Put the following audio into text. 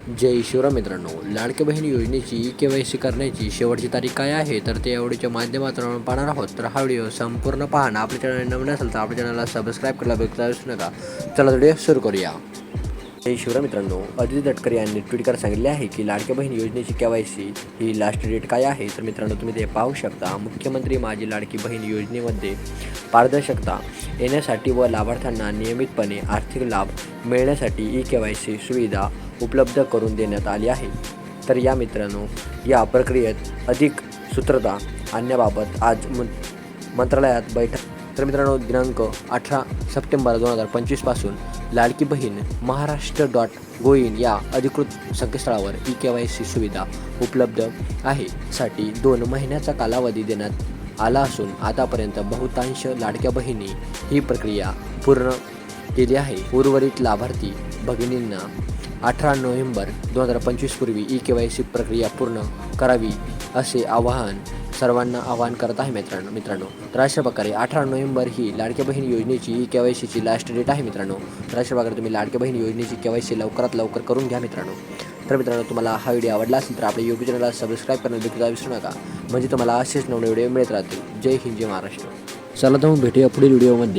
जय शिवराम मित्रांनो लाडक्या बहीण योजनेची ई के वाय सी करण्याची शेवटची तारीख काय आहे? तर ते आवडीच्या माध्यमातून पाहणार आहोत. तर हा व्हिडिओ संपूर्ण पाहणं आपल्या चॅनल नवीन असेल तर आपल्या चॅनलला सबस्क्राईब करायला बघता विसरू नका. चला व्हिडिओ सुरू करूया. जय शिवराम मित्रांनो अजित तटकरे यांनी ट्विट कर सांगितले आहे की लाडक्या बहीण योजनेची के वाय सी ही लास्ट डेट काय आहे? तर मित्रांनो तुम्ही ते पाहू शकता. मुख्यमंत्री माझी लाडकी बहीण योजनेमध्ये पारदर्शकता येण्यासाठी व लाभार्थ्यांना नियमितपणे आर्थिक लाभ मिळण्यासाठी ई के वाय सी सुविधा उपलब्ध करून देण्यात आली आहे. तर या मित्रांनो या प्रक्रियेत अधिक सूत्रता आणण्याबाबत आज मं मंत्रालयात बैठक. तर मित्रांनो दिनांक अठरा सप्टेंबर दोन हजार पंचवीसपासून लाडकी बहीण महाराष्ट्र डॉट गोईन या अधिकृत संकेतस्थळावर ई के वाय सी सुविधा उपलब्ध आहे. साठी दोन महिन्याचा कालावधी देण्यात आला असून आतापर्यंत बहुतांश लाडक्या बहिणी ही प्रक्रिया पूर्ण केली आहे. उर्वरित लाभार्थी भगिनींना अठरा नोव्हेंबर दोन हजार पंचवीस पूर्वी ई के वाय सी प्रक्रिया पूर्ण करावी असे आवाहन सर्वांना आवाहन करत आहे मित्रांनो मित्रांनो. तर अशा प्रकारे अठरा नोव्हेंबर ही लाडक्या बहीण योजनेची ई के वाय सीची लास्ट डेट आहे मित्रांनो. तर अशा प्रकारे तुम्ही लाडक्या बहीण योजनेची के वाय सी लवकरात लवकर करून घ्या मित्रांनो. तर मित्रांनो तुम्हाला हा व्हिडिओ आवडला असेल तर आपल्या यूट्यूब चॅनलला सबस्क्राईब करण्यात देखील विसरू नका. म्हणजे तुम्हाला असेच नवीन व्हिडिओ मिळत राहतील. जय हिंद जय महाराष्ट्र. चला तर मग भेटूया पुढील व्हिडिओमध्ये